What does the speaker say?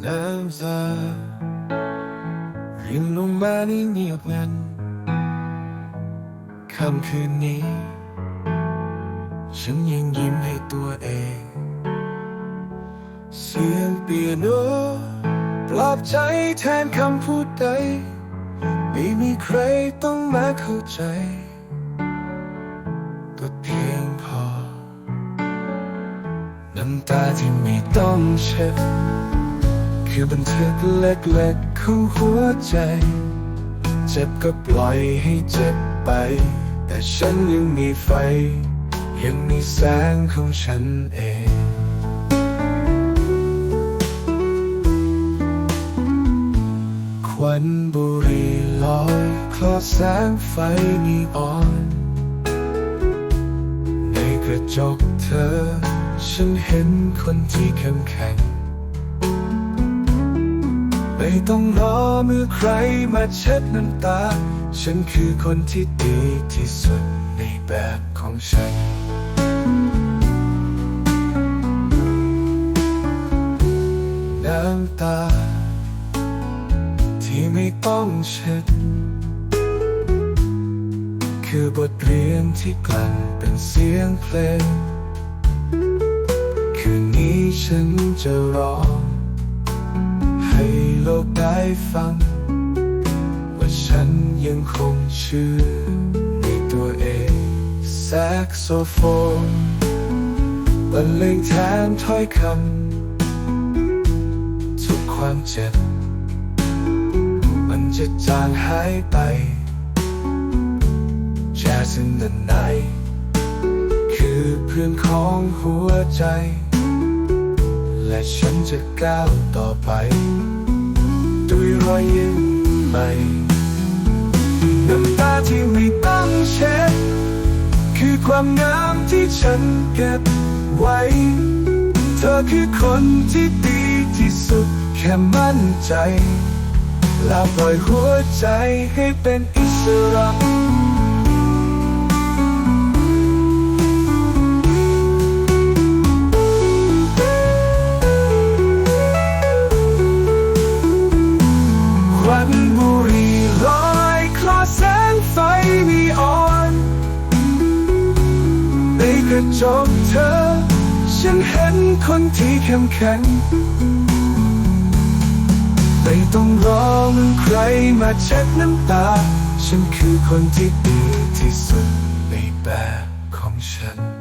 ำตารินลงมาในเงียบงันค่ำคืนนี้ ฉันยังยิ้มให้ตัวเอง เสียงเปียโนปลอบใจแทนคำพูดใด ไม่มีใครต้องมาเข้าใจก็เพียงพอ น้ำตาที่ไม่ต้องเช็ด คือบันทึกเล็กๆของหัวใจ เจ็บก็ปล่อยให้เจ็บไป แต่ฉันยังมีไฟ ยังมีแสงของฉันเองควันบุหรี่ลอยคลอดแสงไฟนีออน ในกระจกเธอ ฉันเห็นคนที่เข้มแข็ง ไม่ต้องรอมือใครมาเช็ดน้ำตา ฉันคือคนที่ดีที่สุดในแบบของฉัน น้ำตา ที่ไม่ต้องเช็ด คือบทเรียนที่กลั่นเป็นเสียงเพลง คืนนี้ฉันจะร้อง ฟัง ว่าฉันยังคงเชื่อในตัวเองแซกโซโฟนบรรเลงแทนถ้อยคำทุกความเจ็บ มันจะจางหายไป Jazz in the night คือเพื่อนของหัวใจ และฉันจะก้าวต่อไป อยยิ้มใหม่น้ำตาที่ไม่ต้องเช็ด คือความงามที่ฉันเก็บไว้ เธอคือคนที่ดีที่สุดแค่มั่นใจ ลาปล่อยหัวใจให้เป็นอิสระ กระจกเธอ ฉันเห็นคนที่เข้มแข็งไม่ต้องรอมือใครมาเช็ดน้ำตา ฉันคือคนที่ดีที่สุดในแบบของฉัน